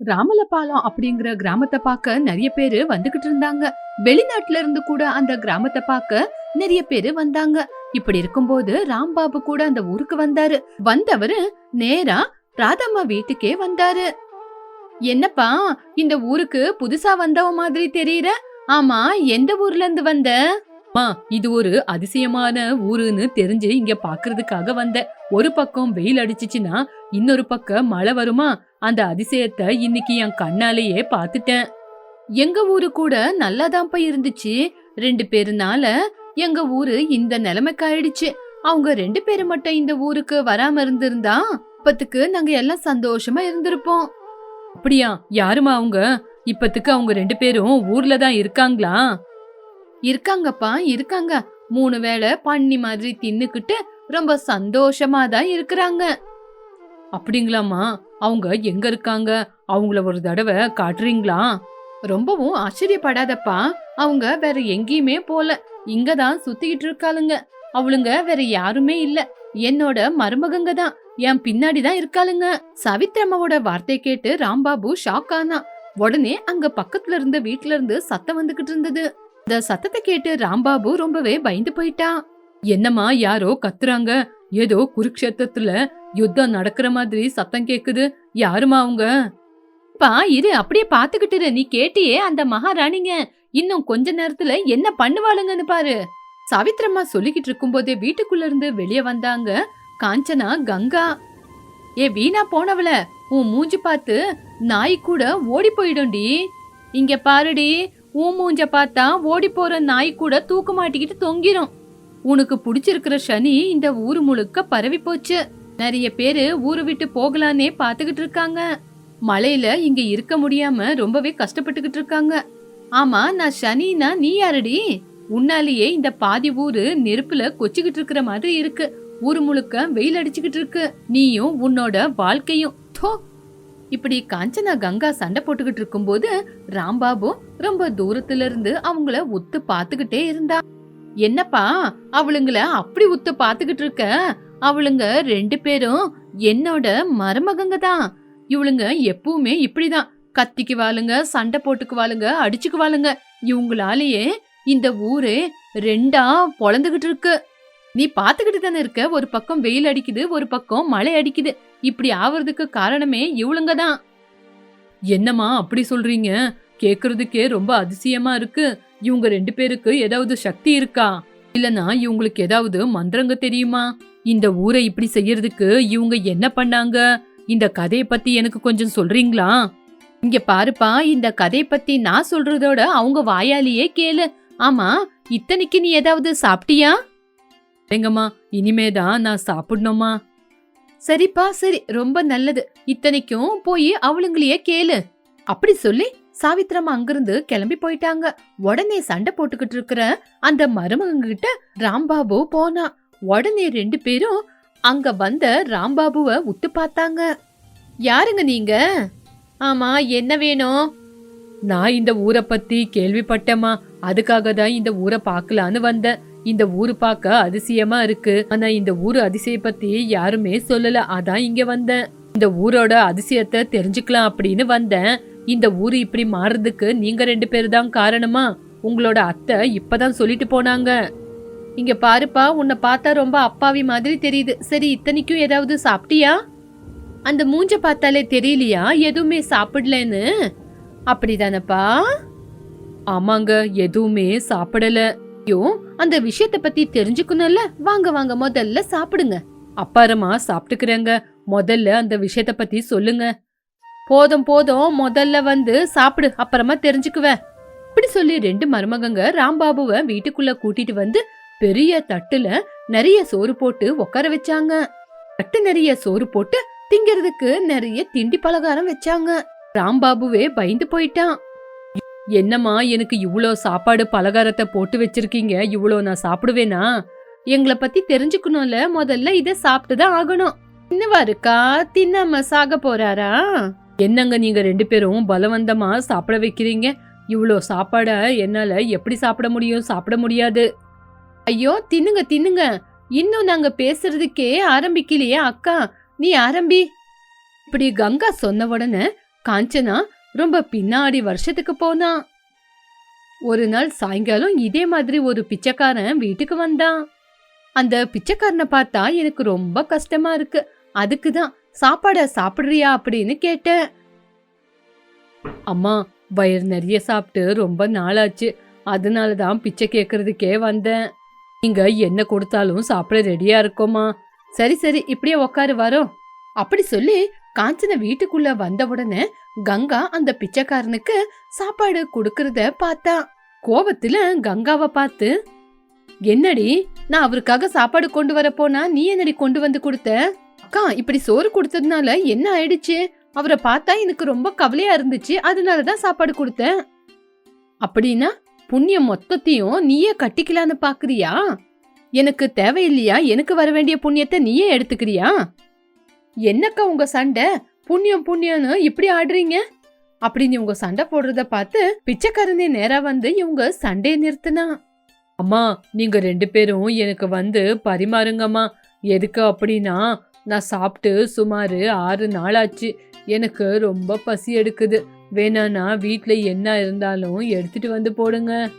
ராமலபாலம் அப்படிங்கிற கிராமத்தை பார்க்க நிறைய பேரு வந்துகிட்டு இருந்தாங்க. வெளிநாட்டுல இருந்து கூட அந்த கிராமத்தை பார்க்க நிறைய பேரு வந்தாங்க. இப்படி இருக்கும்போது ராம்பாபு கூட அந்த ஊருக்கு வந்தாரு. வந்தவரு நேரா ராதம்மா வீட்டுக்கே வந்தாரு. என்னப்பா இந்த ஊருக்கு புதுசா வந்தவ மாதிரி தெரியற? ஆமா எந்த ஊர்ல இருந்து வந்த? அம்மா இது ஒரு அதிசயமான ஊருன்னு தெரிஞ்சு இங்க பாக்குறதுக்காக வந்த. ஒரு பக்கம் வெயில் அடிச்சுச்சுன்னா இன்னொரு பக்கம் மழை வருமா? அந்த அதிசயத்தை இன்னைக்கு என் கண்ணாலேயே பார்த்துட்டேன். எங்க ஊரு கூட நல்லாதான்ப்பா இருந்துச்சு. ரெண்டு பேருனால எங்க ஊரு இந்த நிலைமைக்கு ஆயிடுச்சு. அவங்க ரெண்டு பேரு மட்டும் இந்த ஊருக்கு வராம இருந்திருந்தா இப்பத்துக்கு நாங்க எல்லாம் சந்தோஷமா இருந்திருப்போம். அப்படியா? யாருமா அவங்க? இப்பத்துக்கு அவங்க ரெண்டு பேரும் ஊர்ல தான் இருக்காங்களா? இருக்காங்கப்பா இருக்காங்க. மூணு வேளை பண்ணி மாதிரி தின்னுக்கிட்டு ரொம்ப சந்தோஷமா தான் இருக்கிறாங்க. அப்படிங்களாம்மா? அவங்க எங்க இருக்காங்க? அவங்கள ஒரு தடவை காட்டுறீங்களா? ரொம்பவும் ஆச்சரியப்படாதப்பா. அவங்க வேற எங்கேயுமே போல. இங்க தான் சுத்திக்கிட்டு இருக்காளுங்க. அவளுங்க வேற யாருமே இல்ல. என்னோட மருமகங்க தான். என் பின்னாடி தான் இருக்காளுங்க. சவித்ரம்மாவோட வார்த்தை கேட்டு ராம்பாபு ஷாக் ஆனா உடனே அங்க பக்கத்துல இருந்த வீட்ல இருந்து சத்தம் வந்துகிட்டு இருந்தது. இந்த சத்தத்தை கேட்டு ராம்பாபு ரொம்பவே பயந்து போயிட்டான் என்னம்மா யாரோ கத்துறாங்க. ஏதோ குருக்ஷேத்திரத்துல யுத்தம் நடக்கிற மாதிரி சத்தம் கேக்குது. யாருமா அவங்க? பா இரு அப்படியே பாத்துக்கிட்டு நீ கேட்டியே அந்த மகாராணிங்க. இன்னும் கொஞ்ச நேரத்துல என்ன பண்ணுவாளுங்கன்னு பாரு. சவித்திரமா சொல்லிக்கிட்டு இருக்கும்போதே வீட்டுக்குள்ள இருந்து வெளியே வந்தாங்க. காஞ்சனா கங்கா. ஏ வீணா போனவள உன் மூஞ்சி பார்த்து நாய் கூட ஓடி போயிடும்டி. இங்க பாருடி உன் மூஞ்ச பார்த்தா ஓடி போற நாய் கூட தூக்க மாட்டிக்கிட்டு தொங்கிரும். உனக்கு பிடிச்சிருக்கிற சனி இந்த ஊரு முழுக்க பரவி போச்சு நிறைய பேரு ஊரு விட்டு போகலான்னே பாத்துக்கிட்டு இருக்காங்க. மழையில இங்க இருக்க முடியாம ரொம்பவே கஷ்டப்பட்டுக்கிட்டு இருக்காங்க. ஆமா நான் சனினா நீ யாரடி? உன்னாலேயே இந்த பாதி ஊரு நெருப்புல கொச்சிக்கிட்டு இருக்கிற மாதிரி இருக்கு. ஊரு முழுக்க வெயில் அடிச்சுக்கிட்டு இருக்கு. நீயும் உன்னோட வாழ்க்கையும். தோ! இப்படி காஞ்சனா கங்கா சண்டை போட்டுக்கிட்டு இருக்கும்போது ராம்பாபு ரொம்ப தூரத்துல இருந்து அவங்கள உத்து பாத்துக்கிட்டே இருந்தா. என்னப்பா அவளுங்கள அப்படி உத்து பாத்துக்கிட்டு இருக்க? அவளுங்க ரெண்டு பேரும் என்னோட மருமகங்க தான். இவளுங்க எப்பவுமே இப்படிதான். கத்திக்குவாளுங்க சண்டை போட்டுக்குவாளுங்க அடிச்சுக்குவாளுங்க. இவங்களாலேயே இந்த ஊரு ரெண்டா பொழந்துகிட்டு இருக்கு. நீ பாத்துக்கிட்டு தானே இருக்க? ஒரு பக்கம் வெயில் அடிக்குது ஒரு பக்கம் மழை அடிக்குது. இப்படி ஆவறதுக்கு காரணமே இவளுங்க தான். என்னம்மா அப்படி சொல்றீங்க? கேக்குறதுக்கே ரொம்ப அதிசயமா இருக்கு. இவங்க ரெண்டு பேருக்கு ஏதாவது சக்தி இருக்கா? இல்லனா இவங்களுக்கு ஏதாவது மந்திரங்க தெரியுமா? இந்த ஊரை இப்படி செய்யறதுக்கு இவங்க என்ன பண்ணாங்க? இந்த கதைய பத்தி எனக்கு கொஞ்சம் சொல்றீங்களா? இங்க பாருப்பா இந்த கதை பத்தி நான் சொல்றதோட அவங்க வாயாலேயே கேளு. ஆமா இத்தனைக்கு நீ ஏதாவது சாப்பிட்டியா? எங்கம்மா இனிமேதான் நான் சாப்பிடணுமா? சரிப்பா சரி ரொம்ப நல்லது. இத்தனைக்கும் போய் அவளுங்களையே கேளு. அப்படி சொல்லி சாவித்ரம்மா அங்கிருந்து கிளம்பி போயிட்டாங்க. உடனே சண்டை போட்டுக்கிட்டு இருக்கிற அந்த மருமகங்க கிட்ட ராம்பாபு போனா. உடனே ரெண்டு பேரும் அங்க வந்த ராம்பாபுவை உத்து பார்த்தாங்க. யாருங்க நீங்க? ஆமா என்ன வேணும்? நான் இந்த ஊரை பத்தி கேள்விப்பட்டேம்மா. அதுக்காக தான் இந்த ஊரை பார்க்கலான்னு வந்தேன். இந்த ஊரு பார்க்க அதிசயமா இருக்கு. ஆனா இந்த ஊரு அதிசய பத்தி யாருமே சொல்லல. அதான் இங்க வந்தேன். இந்த ஊரோட அதிசயத்தை தெரிஞ்சுக்கலாம் அப்படின்னு வந்தேன். இந்த ஊரு இப்படி மாறுறதுக்கு நீங்க ரெண்டு பேரு தான் காரணமா. உங்களோட அத்தை இப்பதான் சொல்லிட்டு போனாங்க. இங்க பாருப்பா உன்னை பார்த்தா ரொம்ப அப்பாவி மாதிரி தெரியுது. சரி இத்தனைக்கும் ஏதாவது சாப்பிட்டியா? அந்த மூஞ்ச பார்த்தாலே தெரியலையா? எதுவுமே சாப்பிடலன்னு? அப்படிதானப்பா? ஆமாங்க எதுவுமே சாப்பிடல. ஐயோ அந்த விஷயத்த பத்தி தெரிஞ்சுக்கணும்ல? வாங்க வாங்க முதல்ல சாப்பிடுங்க. அப்பாரமா சாப்பிட்டுக்கிறேங்க. முதல்ல அந்த விஷயத்த பத்தி சொல்லுங்க. போதும் போதும் முதல்ல வந்து சாப்பிடு அப்புறமா தெரிஞ்சுக்குவேன். இப்படி சொல்லி ரெண்டு மருமகங்க ராம்பாபுவை வீட்டுக்குள்ள கூட்டிட்டு வந்து பெரிய தட்டுல நிறைய சோறு போட்டு உட்கார வச்சாங்க. தட்டு நிறைய சோறு போட்டு திங்கிறதுக்கு நிறைய திண்டி பலகாரம் வச்சாங்க. ராம்பாபுவே பயந்து போயிட்டான். என்னம்மா எனக்கு இவ்வளோ சாப்பாடு பலகாரத்தை போட்டு வச்சிருக்கீங்க? இவ்வளோ நான் சாப்பிடுவேனா? எங்களை பத்தி தெரிஞ்சுக்கணும்ல. முதல்ல இதை சாப்பிட்டு தான் ஆகணும். இன்னவா இருக்கா? தின்னாம சாக போறாரா? என்னங்க நீங்க ரெண்டு பேரும் பலவந்தமா சாப்பிட வைக்கிறீங்க? இவ்வளோ சாப்பாட என்னால எப்படி சாப்பிட முடியும்? சாப்பிட முடியாது. ஐயோ தின்னுங்க தின்னுங்க. இன்னும் நாங்க பேசுறதுக்கே ஆரம்பிக்கலையே அக்கா. நீ ஆரம்பி. இப்படி கங்கா சொன்ன உடனே காஞ்சனா ரொம்ப பின்னாடி வருஷத்துக்கு போனா. ஒரு நாள் சாயங்காலம் இதே மாதிரி ஒரு பிச்சைக்காரன் வீட்டுக்கு வந்தான். அந்த பிச்சைக்காரனை பார்த்தா எனக்கு ரொம்ப கஷ்டமா இருக்கு. அதுக்கு தான் சாப்பாட சாப்பிடுறியா அப்படின்னு கேட்டேன். அம்மா வயிறு நிறைய சாப்பிட்டு ரொம்ப நாளாச்சு. அதனால தான் பிச்சை கேட்கறதுக்கே வந்தேன். நீங்க என்ன கொடுத்தாலும் சாப்பிட ரெடியா இருக்கோமா? சரி சரி இப்படியே உக்காரு வரோம். அப்படி சொல்லி காஞ்சன வீட்டுக்குள்ள வந்த உடனே கங்கா அந்த பிச்சைக்காரனுக்கு சாப்பாடு கொடுக்கறத பார்த்தா கோபத்துல கங்காவை பார்த்து என்னடி நான் அவருக்காக சாப்பாடு கொண்டு வர போனா நீ என்னடி கொண்டு வந்து கொடுத்த? அக்கா இப்படி சோறு கொடுத்ததுனால என்ன ஆயிடுச்சு? அவரை பார்த்தா எனக்கு ரொம்ப கவலையா இருந்துச்சு அதனால தான் சாப்பாடு கொடுத்தேன். அப்படின்னா புண்ணியம் மொத்தத்தையும் நீயே கட்டிக்கலான்னு பாக்குறியா? எனக்கு தேவையில்லையா? எனக்கு வர வேண்டிய புண்ணியத்தை நீயே எடுத்துக்கிறியா? என்னக்கா உங்க சண்டை? புண்ணியம் புண்ணியம்னு இப்படி ஆடுறீங்க? அப்படின்னு இவங்க சண்டை போடுறத பார்த்து பிச்சைக்காரனே நேரா வந்து இவங்க சண்டையை நிறுத்தினா. அம்மா நீங்க ரெண்டு பேரும் எனக்கு வந்து பரிமாறுங்கம்மா. எதுக்கு அப்படின்னா நான் சாப்பிட்டு சுமார் ஆறு நாள் ஆச்சு எனக்கு ரொம்ப பசி எடுக்குது. வேணானா வீட்டில் என்ன இருந்தாலும் எடுத்துட்டு வந்து போடுங்க.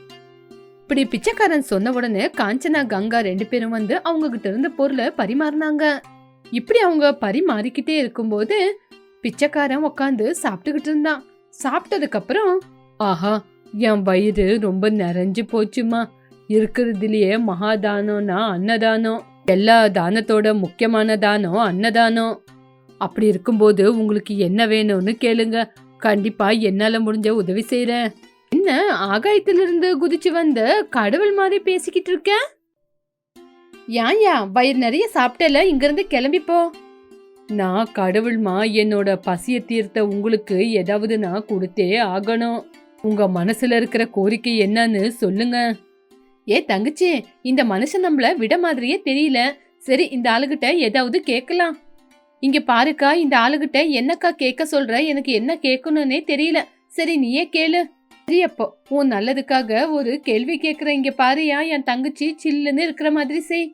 இப்படி பிச்சைக்காரன் சொன்ன உடனே காஞ்சனா கங்கா ரெண்டு பேரும் வந்து அவங்க கிட்ட இருந்த பொருளை பரிமாறினாங்க. இப்படி அவங்க பரிமாறிக்கிட்டே இருக்கும்போது பிச்சைக்காரன் உட்காந்து சாப்பிட்டுக்கிட்டு இருந்தான். சாப்பிட்டதுக்கப்புறம் ஆஹா என் வயிறு ரொம்ப நிறைஞ்சு போச்சுமா இருக்கிறதுலயே மகாதானம்னா அன்னதானம். எல்லா தானத்தோட முக்கியமான தானம் அன்னதானம். அப்படி இருக்கும்போது உங்களுக்கு என்ன வேணும்னு கேளுங்க. கண்டிப்பா என்னால முடிஞ்ச உதவி செய்யறேன் என்ன ஆகாயத்திலிருந்து குதிச்சு வந்த கடவுள் மாதிரி பேசிக்கிட்டு இருக்க? ஏன்யா வயிறு நிறைய சாப்பிட்டல இங்கிருந்து கிளம்பிப்போ நான் கடவுள்மா என்னோட பசிய தீர்த்த உங்களுக்கு ஏதாவது நான் கொடுத்தே ஆகணும். உங்க மனசுல இருக்கிற கோரிக்கை என்னன்னு சொல்லுங்க. ஏ தங்கச்சி இந்த மனுஷன் நம்மள விட மாதிரியே தெரியல. சரி இந்த ஆளுகிட்ட ஏதாவது கேட்கலாம். இங்க பாருக்கா இந்த ஆளுகிட்ட என்னக்கா கேட்க சொல்ற? எனக்கு என்ன கேட்கணும்னே தெரியல. சரி நீயே கேளு. சரி அப்போ உன் நல்லதுக்காக ஒரு கேள்வி கேட்குற இங்க பாருயா என் தங்கச்சி சில்லுன்னு இருக்கிற மாதிரி செய்.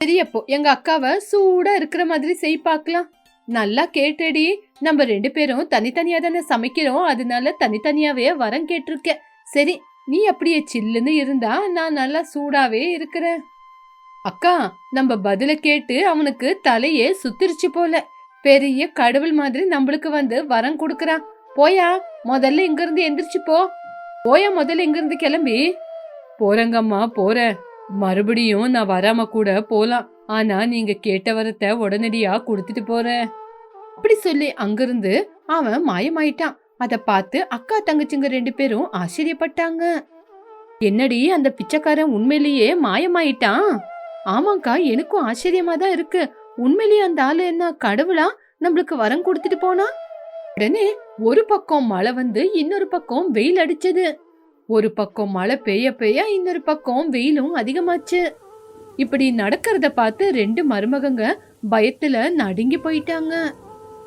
சரி அப்போ எங்க அக்காவை சூடா இருக்கிற மாதிரி செய் பார்க்கலாம் நல்லா கேட்டடி. நம்ம ரெண்டு பேரும் தனித்தனியா தானே சமைக்கிறோம். அதனால தனித்தனியாவே வரம் கேட்டிருக்கேன் சரி நீ அப்படியே சில்லுன்னு இருந்தா நான் நல்லா சூடாவே இருக்கிறேன். அக்கா நம்ம பதில கேட்டு அவனுக்கு தலையே சுத்திருச்சு போல. பெரிய கடவுள் மாதிரி நம்மளுக்கு வந்து வரம் கொடுக்கறான் போயா முதல்ல இங்க இருந்து எந்திரிச்சு போ. போயா முதல்ல இங்க இருந்து கிளம்பி. போறேங்கம்மா போறேன். மறுபடியும் நான் வராம கூட போலாம். ஆனா நீங்க கேட்ட வரத்தை உடனடியா கொடுத்துட்டு போறேன். அப்படி சொல்லி அங்கிருந்து அவன் மாயமாயிட்டான். அத பார்த்து அக்கா தங்கச்சிங்க ரெண்டு பேரும் ஆச்சரியப்பட்டாங்க. என்னடி அந்த பிச்சைக்காரன் உண்மையிலேயே மாயமாயிட்டான்? ஆமாக்கா எனக்கும் ஆச்சரியமா தான் இருக்கு. உண்மையிலேயே அந்த ஆளு என்ன கடவுளா? நம்மளுக்கு வரம் கொடுத்துட்டு போனா? உடனே ஒரு பக்கம் மழை வந்து இன்னொரு பக்கம் வெயில் அடிச்சது. ஒரு பக்கம் மழை பெய்ய பெய்ய இன்னொரு பக்கம் வெயிலும் அதிகமாச்சு. இப்படி நடக்கிறத பார்த்து ரெண்டு மருமகங்க பயத்துல நடுங்கி போயிட்டாங்க.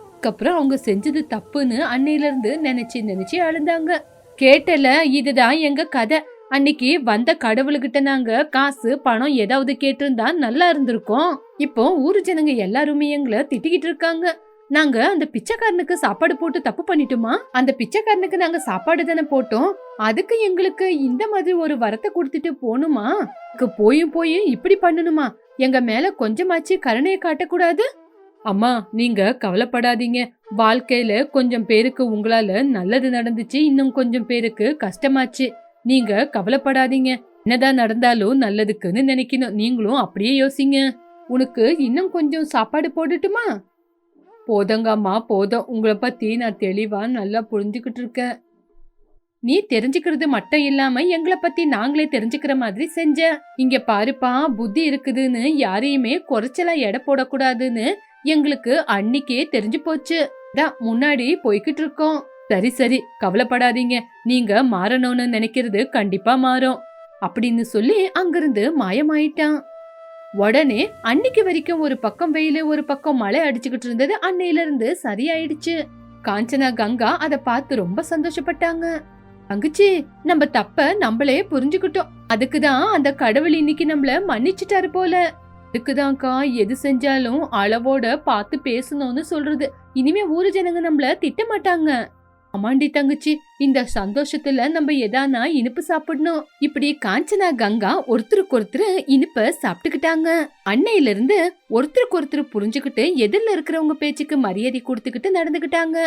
அதுக்கப்புறம் அவங்க செஞ்சது தப்புன்னு அன்னையில இருந்து நினைச்சு நினைச்சு அழுந்தாங்க. கேட்டல இதுதான் எங்க கதை. அன்னைக்கு வந்த கடவுள்கிட்ட நாங்க காசு பணம் ஏதாவது கேட்டிருந்தா நல்லா இருந்திருக்கும். இப்போ ஊரு ஜனங்க எல்லாருமே எங்களை திட்டிக்கிட்டு இருக்காங்க. நாங்க அந்த பிச்சைக்காரனுக்கு சாப்பாடு போட்டு தப்பு பண்ணிட்டோமா? அந்த பிச்சைக்காரனுக்கு நாங்க சாப்பாடு தானே போட்டோம். அதுக்கு எங்களுக்கு இந்த மாதிரி ஒரு வரத்தை கொடுத்துட்டு போகணுமா போயும் போயும் போய் இப்படி பண்ணணுமா? எங்க மேல கொஞ்சமாச்சு கருணையை காட்டக்கூடாது? அம்மா நீங்க கவலைப்படாதீங்க. வாழ்க்கையில கொஞ்சம் பேருக்கு உங்களால நல்லது நடந்துச்சு இன்னும் கொஞ்சம் பேருக்கு கஷ்டமாச்சு. நீங்க கவலைப்படாதீங்க. என்னதான் நடந்தாலும் நல்லதுக்குன்னு நினைக்கணும். நீங்களும் அப்படியே யோசிங்க. உனக்கு இன்னும் கொஞ்சம் சாப்பாடு போடட்டுமா? போதங்கம்மா போதும். உங்களை பத்தி நான் தெளிவா நல்லா புரிஞ்சுக்கிட்டு இருக்கேன். நீ தெரிஞ்சுக்கிறது மட்டும் இல்லாம எங்களை பத்தி நாங்களே தெரிஞ்சுக்கிற மாதிரி செஞ்ச. இங்க பாருப்பா புத்தி இருக்குதுன்னு யாரையுமே குறைச்சலா எடை போடக்கூடாதுன்னு எங்களுக்கு அன்னிக்கே தெரிஞ்சு போச்சு. தான் முன்னாடி போய்கிட்டு இருக்கோம். சரி சரி. கவலைப்படாதீங்க. நீங்க மாறணும்னு நினைக்கிறது கண்டிப்பா மாறும். அப்படின்னு சொல்லி அங்கிருந்து மாயமாயிட்டான். உடனே அன்னைக்கு வரைக்கும் ஒரு பக்கம் வெயிலு ஒரு பக்கம் மழை அடிச்சுக்கிட்டு இருந்தது அன்னையில இருந்து சரியாயிடுச்சு. காஞ்சனா கங்கா அதை பார்த்து ரொம்ப சந்தோஷப்பட்டாங்க. தங்கச்சி நம்ம தப்ப நம்மளே புரிஞ்சுக்கிட்டோம். அதுக்குதான் அந்த கடவுள் இன்னைக்கு நம்மள மன்னிச்சிட்டாரு போல. அதுக்குதான்க்கா எது செஞ்சாலும் அளவோட பார்த்து பேசணும்னு சொல்றது. இனிமே ஊரு ஜனங்க நம்மள திட்ட மாட்டாங்க அமாண்டி தங்கச்சி இந்த சந்தோஷத்துல நம்ம எதானா இனிப்பு சாப்பிடணும். இப்படி காஞ்சனா கங்கா ஒருத்தருக்கு ஒருத்தர் இனிப்ப சாப்பிட்டுக்கிட்டாங்க. அன்னையில இருந்து ஒருத்தருக்கு ஒருத்தர் புரிஞ்சுக்கிட்டு எதிரில் இருக்கிறவங்க பேச்சுக்கு மரியாதை கொடுத்துக்கிட்டு நடந்துக்கிட்டாங்க.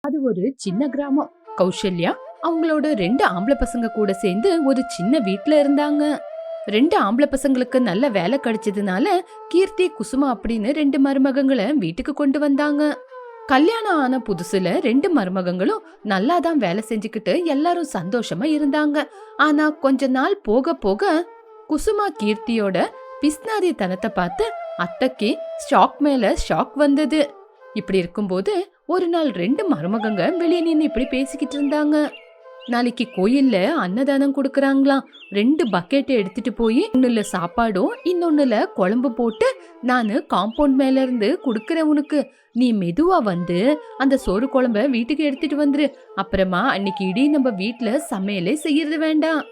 அது ஒரு சின்ன கிராமம். கௌசல்யா அவங்களோட ரெண்டு ஆம்பளை பசங்க கூட சேர்ந்து ஒரு சின்ன வீட்டுல இருந்தாங்க. ரெண்டு ஆம்பளை பசங்களுக்கு நல்ல வேலை கிடைச்சதுனால கீர்த்தி குசுமா அப்படின்னு ரெண்டு மருமகங்களை வீட்டுக்கு கொண்டு வந்தாங்க. கல்யாணம் ஆன புதுசுல ரெண்டு மருமகங்களும் நல்லா தான் வேலை செஞ்சுக்கிட்டு எல்லாரும் சந்தோஷமா இருந்தாங்க. ஆனா கொஞ்ச நாள் போக போக குசுமா கீர்த்தியோட பிஸ்னாரி தனத்தை பார்த்து அத்தைக்கு ஷாக் மேல ஷாக் வந்தது. இப்படி இருக்கும்போது ஒரு நாள் ரெண்டு மருமகங்க வெளியே நின்று இப்படி பேசிக்கிட்டு இருந்தாங்க. நாளைக்கு கோயில்ல அன்னதானம் கொடுக்கறாங்களாம். ரெண்டு பக்கெட்டை எடுத்துட்டு போய் ஒன்னுல சாப்பாடும் இன்னொன்னுல குழம்பு போட்டு நான் காம்பவுண்ட் மேல இருந்து கொடுக்கறேன் உனக்கு. நீ மெதுவா வந்து அந்த சோறு குழம்ப வீட்டுக்கு எடுத்துட்டு வந்துரு. அப்புறமா அன்னைக்கு இடி நம்ம வீட்டுல சமையலே செய்யறது வேண்டாம்.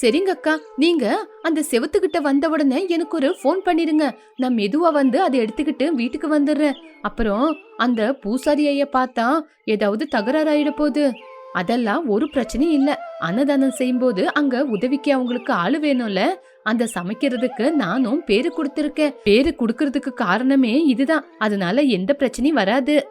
சரிங்க அக்கா நீங்க அந்த செவத்துக்கிட்ட வந்த உடனே எனக்கு ஒரு ஃபோன் பண்ணிருங்க. நான் மெதுவா வந்து அதை எடுத்துக்கிட்டு வீட்டுக்கு வந்துடுறேன். அப்புறம் அந்த பூசாரி ஐய பார்த்தா ஏதாவது தகராறு ஆயிட போகுது. அதெல்லாம் ஒரு பிரச்சனையும் இல்ல. அன்னதானம் செய்யும்போது அங்க உதவிக்கு அவங்களுக்கு ஆளு வேணும்ல. அந்த சமைக்கிறதுக்கு நானும் பேரு கொடுத்திருக்கேன். பேரு கொடுக்கறதுக்கு காரணமே இதுதான். அதனால எந்த பிரச்சனையும் வராது.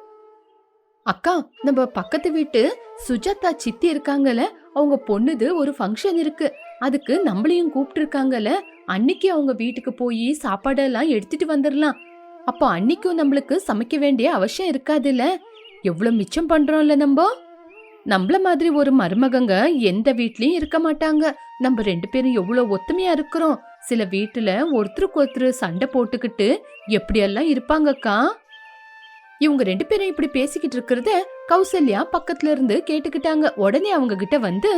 அக்கா நம்ம பக்கத்து வீட்டு சுஜாதா சித்தி இருக்காங்கல்ல. அவங்க பொண்ணுது ஒரு ஃபங்க்ஷன் இருக்கு. அதுக்கு நம்மளையும் கூப்பிட்டு இருக்காங்கல்ல அன்னைக்கு அவங்க வீட்டுக்கு போய் சாப்பாடெல்லாம் எடுத்துட்டு வந்துடலாம் அப்போ அன்னைக்கும் நம்மளுக்கு சமைக்க வேண்டிய அவசியம் இருக்காதுல்ல. எவ்வளவு மிச்சம் பண்றோம்ல நம்ம? நம்மள மாதிரி ஒரு மருமகங்க எந்த வீட்லயும் இருக்க மாட்டாங்க. நம்ம ரெண்டு பேரும் எவ்வளவு ஒத்துமையா இருக்கிறோம். சில வீட்டுல ஒருத்தருக்கு ஒருத்தர் சண்டை போட்டுக்கிட்டு எப்படியெல்லாம் இருப்பாங்கக்கா? இவங்க ரெண்டு பேரும் இப்படி பேசிக்கிட்டு இருக்கிறத கௌசல்யா பக்கத்துல இருந்து கேட்டுக்கிட்டாங்க. உடனே அவங்க கிட்ட வந்து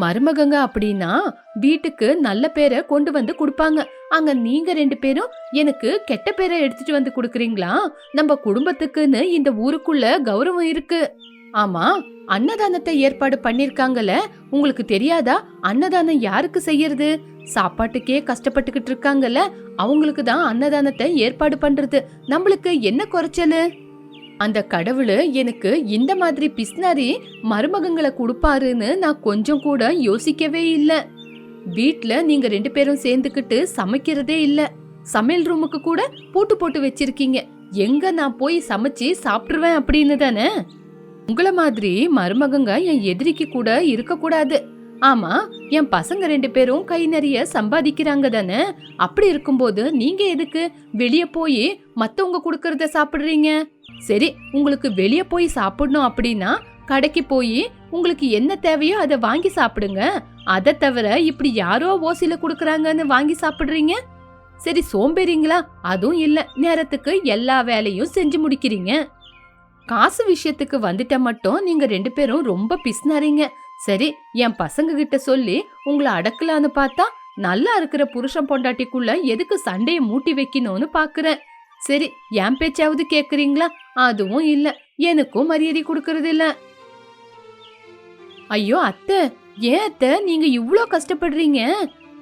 மருமகங்க அப்படின்னா வீட்டுக்கு நல்ல பேரை கொண்டு வந்து கொடுப்பாங்க. அங்க நீங்க ரெண்டு பேரும் எனக்கு கெட்ட பேரை எடுத்துட்டு வந்து கொடுக்குறீங்களா? நம்ம குடும்பத்துக்குன்னு இந்த ஊருக்குள்ள கௌரவம் இருக்கு. ஆமா அன்னதானத்தை ஏற்பாடு பண்ணிருக்காங்கல்ல உங்களுக்கு தெரியாதா? அன்னதானம் யாருக்கு செய்யறது? சாப்பாட்டுக்கே கஷ்டப்பட்டுக்கிட்டு இருக்காங்கல்ல அவங்களுக்கு தான் அன்னதானத்தை ஏற்பாடு பண்றது. நம்மளுக்கு என்ன குறைச்சலு? அந்த கடவுள் எனக்கு இந்த மாதிரி பிஸ்னாரி மருமகங்களை கொடுப்பாருன்னு நான் கொஞ்சம் கூட யோசிக்கவே இல்ல. வீட்ல நீங்க ரெண்டு பேரும் சேர்ந்துக்கிட்டு சமைக்கிறதே இல்ல. சமையல் ரூமுக்கு கூட பூட்டு போட்டு வச்சிருக்கீங்க. எங்க நான் போய் சமைச்சு சாப்பிட்டுருவேன் அப்படின்னு தானே? உங்களை மாதிரி மருமகங்க என் எதிரிக்கு கூட இருக்கக்கூடாது ஆமா என் பசங்க ரெண்டு பேரும் கை நிறைய சம்பாதிக்கிறாங்க தானே? அப்படி இருக்கும்போது நீங்க எதுக்கு வெளியே போய் மத்தவங்க கொடுக்கறத சாப்பிடுறீங்க? சரி உங்களுக்கு வெளியே போய் சாப்பிடணும் அப்படின்னா கடைக்கு போய் உங்களுக்கு என்ன தேவையோ அதை வாங்கி சாப்பிடுங்க. அதை தவிர இப்படி யாரோ ஓசில கொடுக்குறாங்கன்னு வாங்கி சாப்பிடுறீங்க? சரி சோம்பேறிங்களா? அதுவும் இல்ல. நேரத்துக்கு எல்லா வேலையும் செஞ்சு முடிக்கிறீங்க. காசு விஷயத்துக்கு வந்துட்ட மட்டும் நீங்க ரெண்டு பேரும் ரொம்ப பிஸ்னாரீங்க சரி என் பசங்க கிட்ட சொல்லி உங்களை அடக்கலான்னு பார்த்தா நல்லா இருக்கிற புருஷன் பொண்டாட்டிக்குள்ள எதுக்கு சண்டையை மூட்டி வைக்கணும்னு பாக்குறேன். சரி என் பேச்சாவது கேக்குறீங்களா? அதுவும் இல்ல. எனக்கும் மரியாதை கொடுக்கறது இல்ல. ஐயோ அத்தை ஏன் அத்தை? நீங்க இவ்வளோ கஷ்டப்படுறீங்க.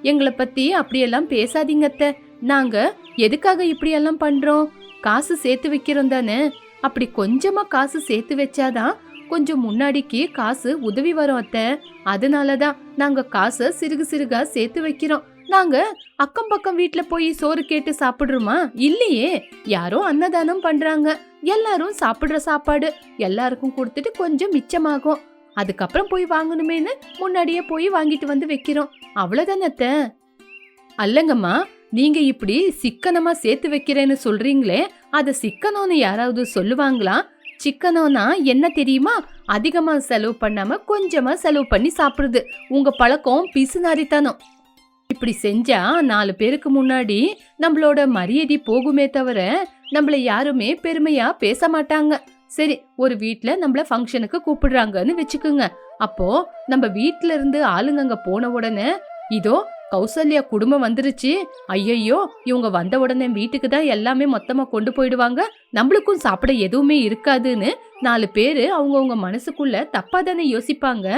எங்களை பத்தி அப்படியெல்லாம் பேசாதீங்க அத்தை. நாங்க எதுக்காக இப்படியெல்லாம் பண்றோம்? காசு சேர்த்து வைக்கிறோம் தானே. அப்படி கொஞ்சமா காசு சேர்த்து வச்சாதான் கொஞ்சம் முன்னாடிக்கு காசு உதவி வரும் அத்தை. அதனால தான் நாங்க காசை சிறுகு சிறுகா சேர்த்து வைக்கிறோம். நாங்க அக்கம் பக்கம் வீட்டுல போய் சோறு கேட்டு சாப்பிடுறோமா? இல்லையே. யாரோ அன்னதானம் பண்றாங்க. எல்லாரும் சாப்பிடுற சாப்பாடு எல்லாருக்கும் கொடுத்துட்டு கொஞ்சம் மிச்சமாகும். அதுக்கப்புறம் போய் வாங்கணுமேனு முன்னாடியே போய் வாங்கிட்டு வந்து வைக்கிறோம். அவ்வளவுதானே அத்தை? அல்லங்கம்மா நீங்க இப்படி சிக்கனமா சேர்த்து வைக்கிறேன்னு சொல்றீங்களே அத சிக்கனம்னு யாராவது சொல்லுவாங்களா? சிக்கனம்னா என்ன தெரியுமா? அதிகமா செலவு பண்ணாம கொஞ்சமா செலவு பண்ணி சாப்பிடுது உங்க பழக்கம் பிசுநாரித்தனம். இப்படி செஞ்சா நாலு பேருக்கு முன்னாடி நம்மளோட மரியாதை போகுமே தவிர நம்மள யாருமே பெருமையா பேச மாட்டாங்க. சரி ஒரு வீட்ல நம்மள ஃபங்க்ஷனுக்கு கூப்பிடுறாங்கன்னு வச்சுக்கோங்க. அப்போ நம்ம வீட்ல இருந்து ஆளுங்க அங்க போன உடனே இதோ கௌசல்யா குடும்பம் வந்துருச்சு. ஐயையோ இவங்க வந்த உடனே வீட்டுக்கு தான் எல்லாமே மொத்தமா கொண்டு போயிடுவாங்க. நம்மளுக்கும் சாப்பிட எதுவுமே இருக்காதுன்னு நாலு பேரு அவங்கவுங்க மனசுக்குள்ள தப்பா தானே யோசிப்பாங்க.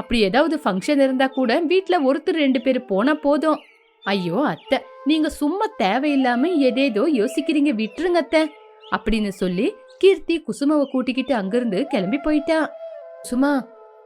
அப்படி ஏதாவது ஃபங்க்ஷன் இருந்தா கூட வீட்டுல ஒருத்தர் ரெண்டு பேர் போனா போதும். ஐயோ அத்தை நீங்க சும்மா தேவையில்லாம எதேதோ யோசிக்கிறீங்க விட்டுருங்க அத்தை அப்படின்னு சொல்லி கீர்த்தி குசுமாவை கூட்டிக்கிட்டு அங்கிருந்து கிளம்பி போயிட்டா. சும்மா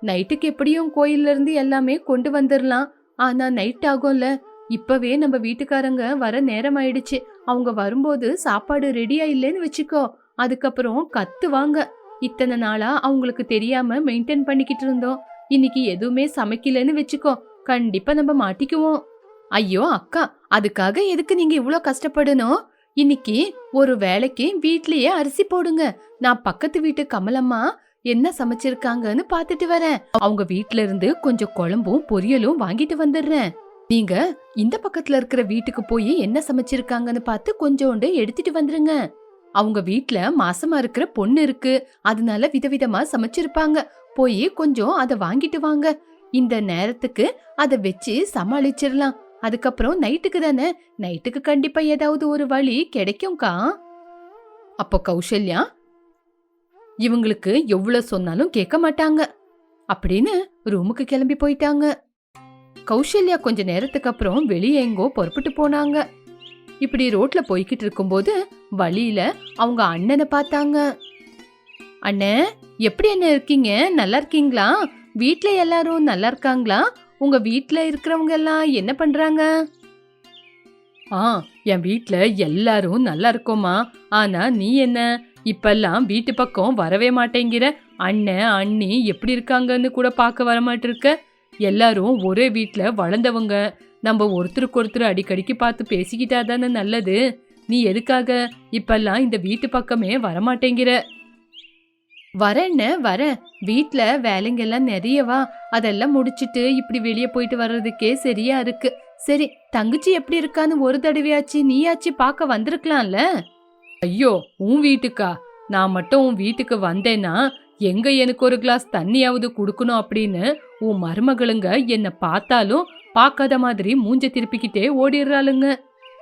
நைட்டுக்கு எப்படியும் கோயில்ல இருந்து எல்லாமே கொண்டு வந்துடலாம் ஆனா நைட் ஆகும்ல. இப்பவே நம்ம வீட்டுக்காரங்க வர நேரம் ஆயிடுச்சு. அவங்க வரும்போது சாப்பாடு ரெடியா இல்லைன்னு வச்சுக்கோ. அதுக்கப்புறம் கத்துவாங்க. இத்தனை நாளா அவங்களுக்கு தெரியாம மெயின்டைன் பண்ணிக்கிட்டு இருந்தோம். இன்னைக்கு எதுவுமே சமைக்கலன்னு வச்சுக்கோ. கண்டிப்பா நம்ம மாட்டிக்குவோம். ஐயோ அக்கா அதுக்காக எதுக்கு நீங்க இவ்வளோ கஷ்டப்படணும்? இன்னைக்கு ஒரு வேலைக்கு வீட்லயே அரிசி போடுங்க. நான் பக்கத்து வீட்டு கமலம்மா என்ன சமைச்சிருக்காங்கன்னு பாத்துட்டு வரேன். அவங்க வீட்ல இருந்து கொஞ்சம் குழம்பும் பொரியலும் வாங்கிட்டு வந்துடுறேன். நீங்க இந்த பக்கத்துல இருக்கிற வீட்டுக்கு போய் என்ன சமைச்சிருக்காங்கன்னு பார்த்து கொஞ்சோண்டு எடுத்துட்டு வந்துருங்க. அவங்க வீட்ல மாசமா இருக்கிற பொண்ணு இருக்கு. அதனால விதவிதமா சமைச்சிருப்பாங்க. போய் கொஞ்சம் அத வாங்கிட்டு வாங்க. இந்த நேரத்துக்கு அத வச்சு சமாளிச்சிடலாம். அதுக்கப்புறம் நைட்டுக்கு தானே? நைட்டுக்கு கண்டிப்பா ஏதாவது ஒரு வழி கிடைக்கும்க்கா. அப்போ கௌசல்யா இவங்களுக்கு எவ்வளவு சொன்னாலும் கேட்க மாட்டாங்க. அப்படின்னு ரூமுக்கு கிளம்பி போயிட்டாங்க. கௌசல்யா கொஞ்ச நேரத்துக்கு அப்புறம் வெளியே எங்கோ புறப்பட்டு போனாங்க. இப்படி ரோட்ல போய்கிட்டு இருக்கும்போது வழியில அவங்க அண்ணனை பார்த்தாங்க. அண்ணே எப்படி என்ன இருக்கீங்க? நல்லா இருக்கீங்களா? வீட்டில் எல்லாரும் நல்லா இருக்காங்களா? உங்க வீட்டில் இருக்கிறவங்க எல்லாம் என்ன பண்றாங்க? ஆ என் வீட்டில் எல்லாரும் நல்லா இருக்கோமா ஆனா நீ என்ன? இப்பெல்லாம் வீட்டு பக்கம் வரவே மாட்டேங்கிற அண்ணன் அண்ணி எப்படி இருக்காங்கன்னு கூட பார்க்க வர மாட்டிருக்க? எல்லாரும் ஒரே வீட்டில் வளர்ந்தவங்க. நம்ம ஒருத்தருக்கு ஒருத்தர் அடிக்கடிக்கு பார்த்து பேசிக்கிட்டா தானே நல்லது. நீ எதுக்காக இப்பெல்லாம் இந்த வீட்டு பக்கமே வரமாட்டேங்கிற? வரேன்னு வரேன் வீட்டில் வேலைங்கெல்லாம் நிறையவா அதெல்லாம் முடிச்சிட்டு இப்படி வெளியே போயிட்டு வர்றதுக்கே சரியா இருக்கு. சரி தங்கச்சி எப்படி இருக்கான்னு ஒரு தடவையாச்சு நீயாச்சு பார்க்க வந்திருக்கலாம்ல? ஐயோ உன் வீட்டுக்கா? நான் மட்டும் உன் வீட்டுக்கு வந்தேன்னா எங்க எனக்கு ஒரு கிளாஸ் தண்ணியாவது கொடுக்கணும் அப்படின்னு உன் மருமகளுங்க என்னை பார்த்தாலும் பார்க்காத மாதிரி மூஞ்ச திருப்பிக்கிட்டே ஓடிடுறாளுங்க.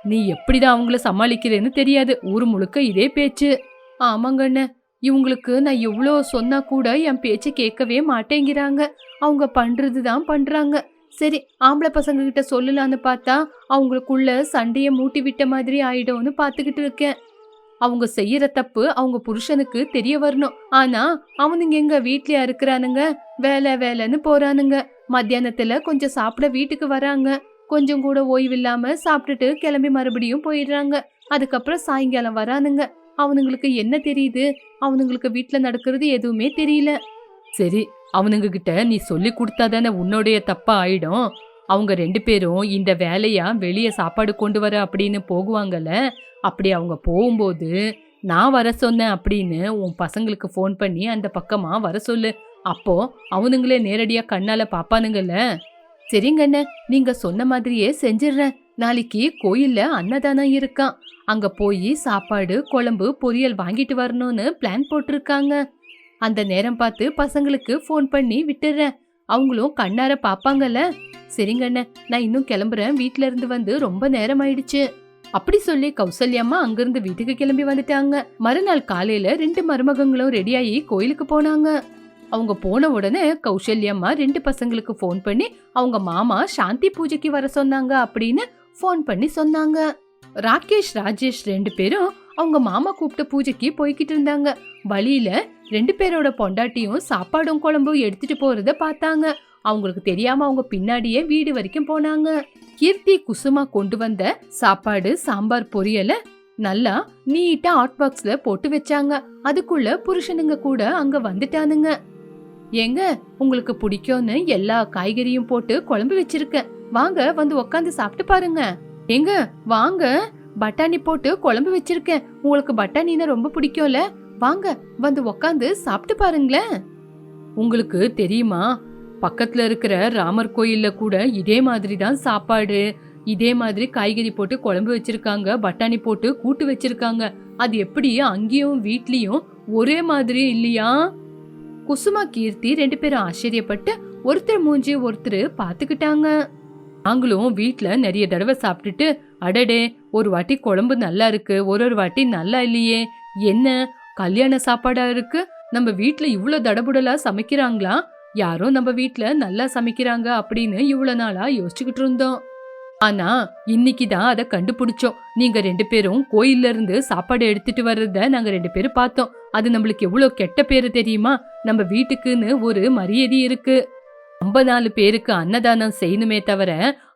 நீ எப்படிதான் அவங்கள சமாளிக்கிறேன்னு தெரியாது. ஊர் முழுக்க இதே பேச்சு. ஆமாங்கண்ண இவங்களுக்கு நான் எவ்வளோ சொன்னா கூட என் பேச்சை கேட்கவே மாட்டேங்கிறாங்க. அவங்க பண்றது தான் பண்றாங்க. சரி ஆம்பளை பசங்க கிட்ட சொல்லலான்னு பார்த்தா அவங்களுக்குள்ள சண்டையை மூட்டி விட்ட மாதிரி ஆயிடும்னு பார்த்துக்கிட்டு இருக்கேன். அவங்க செய்யற தப்பு அவங்க புருஷனுக்கு தெரிய வரணும். ஆனா அவனுங்க எங்க வீட்லயா இருக்கிறானுங்க? வேலை வேலைன்னு போறானுங்க. மத்தியானத்துல கொஞ்சம் சாப்பிட வீட்டுக்கு வராங்க. கொஞ்சம் கூட ஓய்வில்லாம சாப்பிட்டுட்டு கிளம்பி மறுபடியும் போயிடுறாங்க. அதுக்கப்புறம் சாயங்காலம் வரானுங்க. அவனுங்களுக்கு என்ன தெரியுது? அவனுங்களுக்கு வீட்டுல நடக்கிறது எதுவுமே தெரியல. சரி அவனுங்க கிட்ட நீ சொல்லி கொடுத்தாதானே உன்னுடைய தப்பா ஆயிடும். அவங்க ரெண்டு பேரும் இந்த வேலையா வெளியே சாப்பாடு கொண்டு வர அப்படின்னு போகுவாங்கல்ல? அப்படி அவங்க போகும்போது நான் வர சொன்னேன் அப்படின்னு உன் பசங்களுக்கு ஃபோன் பண்ணி அந்த பக்கமாக வர சொல்லு. அப்போ அவனுங்களே நேரடியாக கண்ணால் பாப்பானுங்கல்ல? சரிங்கண்ண நீங்கள் சொன்ன மாதிரியே செஞ்சிடுறேன். நாளைக்கு கோயிலில் அன்னதானம் இருக்கான் அங்கே போய் சாப்பாடு குழம்பு பொரியல் வாங்கிட்டு வரணும்னு பிளான் போட்டிருக்காங்க. அந்த நேரம் பார்த்து பசங்களுக்கு ஃபோன் பண்ணி விட்டுறேன் அவங்களும் கண்ணார பாப்பாங்கல்ல? சரிங்கண்ணே நான் இன்னும் கிளம்புறேன். வீட்ல இருந்து வந்து ரொம்ப நேரம் ஆயிடுச்சு அப்படி சொல்லி கௌசல்யம்மா அங்கிருந்து வீட்டுக்கு கிளம்பி வந்துட்டாங்க. மறுநாள் காலையில ரெண்டு மருமகங்களும் ரெடியாகி கோயிலுக்கு போனாங்க. அவங்க போன உடனே கௌசல்யம்மா ரெண்டு பசங்களுக்கு ஃபோன் பண்ணி அவங்க மாமா சாந்தி பூஜைக்கு வர சொன்னாங்க அப்படின்னு ஃபோன் பண்ணி சொன்னாங்க. ராகேஷ் ராஜேஷ் ரெண்டு பேரும் அவங்க மாமா கூப்பிட்ட பூஜைக்கு போய்கிட்டு இருந்தாங்க. வழியில ரெண்டு பேரோட பொண்டாட்டியும் சாப்பாடும் குழம்பும் எடுத்துட்டு போறத பார்த்தாங்க. அவங்களுக்கு தெரியாம அவங்க பின்னாடியே வீடு வரைக்கும் போனாங்க. கீர்த்தி குசுமா கொண்டு வந்த சாப்பாடு சாம்பார் பொரியல நல்லா நீட்டா ஹாட் பாக்ஸ்ல போட்டு வச்சாங்க. அதுக்குள்ள புருஷனுங்க கூட அங்க வந்துட்டானுங்க. ஏங்க உங்களுக்கு பிடிக்கும்னு எல்லா காய்கறியும் போட்டு குழம்பு வச்சிருக்கேன். வாங்க வந்து உக்காந்து சாப்பிட்டு பாருங்க. ஏங்க வாங்க. பட்டாணி போட்டு குழம்பு வச்சிருக்கேன். உங்களுக்கு பட்டாணினா ரொம்ப பிடிக்கும்ல. வாங்க வந்து உக்காந்து சாப்பிட்டு பாருங்களேன். உங்களுக்கு தெரியுமா பக்கத்துல இருக்கிற ராமர் கோயில்ல கூட இதே மாதிரி தான் சாப்பாடு. இதே மாதிரி காய்கறி போட்டு குழம்பு வச்சிருக்காங்க பட்டாணி போட்டு கூட்டு வச்சிருக்காங்க. அது எப்படி அங்கேயும் வீட்லயும் ஒரே மாதிரி இல்லையா? குசுமா கீர்த்தி ரெண்டு பேரும் ஆச்சரியப்பட்டு ஒருத்தர் மூஞ்சி ஒருத்தர் பாத்துக்கிட்டாங்க நாங்களும் வீட்ல நிறைய தடவை சாப்பிட்டுட்டு அடடே ஒரு வாட்டி குழம்பு நல்லா இருக்கு ஒரு ஒரு வாட்டி நல்லா இல்லையே என்ன கல்யாண சாப்பாடா இருக்கு? நம்ம வீட்ல இவ்ளோ தடபுடலா சமைக்கிறாங்களா? யாரோ நம்ம வீட்ல நல்லா சமைக்கிறாங்க அப்படின்னு இவ்வளவு நாளா யோசிச்சுக்கிட்டு இருந்தோம். ஆனா இன்னைக்கு தான் அதை கண்டுபிடிச்சோம். நீங்க ரெண்டு பேரும் கோயில்ல இருந்து சாப்பாடு எடுத்துட்டு வர்றத நாங்க ரெண்டு பேரும் பார்த்தோம். அது நம்மளுக்கு எவ்வளவு கெட்ட பேரு தெரியுமா? நம்ம வீட்டுக்குன்னு ஒரு மரியாதை இருக்கு. ரொம்ப நாலு பேருக்கு அன்னதானம் செய்யணுமே தவிர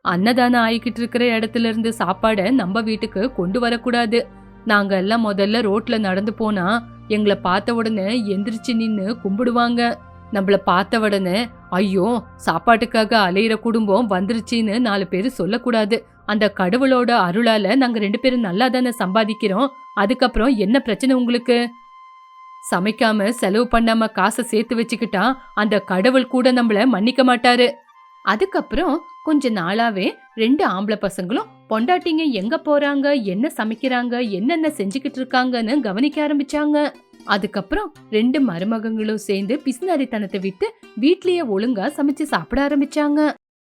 அன்னதானம் ஆயிக்கிட்டு இருக்கிற இடத்துல இருந்து சாப்பாடை நம்ம வீட்டுக்கு கொண்டு வரக்கூடாது. நாங்க எல்லாம் முதல்ல ரோட்ல நடந்து போனா எங்களை பார்த்த உடனே எந்திரிச்சு நின்னு கும்பிடுவாங்க. நம்மள பார்த்த உடனே ஐயோ சாப்பாட்டுக்காக அலையிற குடும்பம் வந்துருச்சுன்னு நாலு பேர் சொல்லக்கூடாது. அந்த கடவுளோட அருளால நாங்க ரெண்டு பேரும் நல்லா தானே சம்பாதிக்கிறோம். அதுக்கப்புறம் என்ன பிரச்சனை உங்களுக்கு? சமைக்காம செலவு பண்ணாம காசை சேர்த்து வச்சுக்கிட்டா அந்த கடவுள் கூட நம்மள மன்னிக்க மாட்டாரு. அதுக்கப்புறம் கொஞ்ச நாளாவே ரெண்டு ஆம்பளை பசங்களும் பொண்டாட்டிங்க எங்க போறாங்க? என்ன சமைக்கிறாங்க? என்னென்ன செஞ்சுக்கிட்டு இருக்காங்கன்னு கவனிக்க ஆரம்பிச்சாங்க. அதுக்கப்புறம் ரெண்டு மருமகங்களும் சேர்ந்து பிசுநாரித்தனத்தை விட்டு வீட்லயே ஒழுங்கா சமைச்சு சாப்பிட ஆரம்பிச்சாங்க.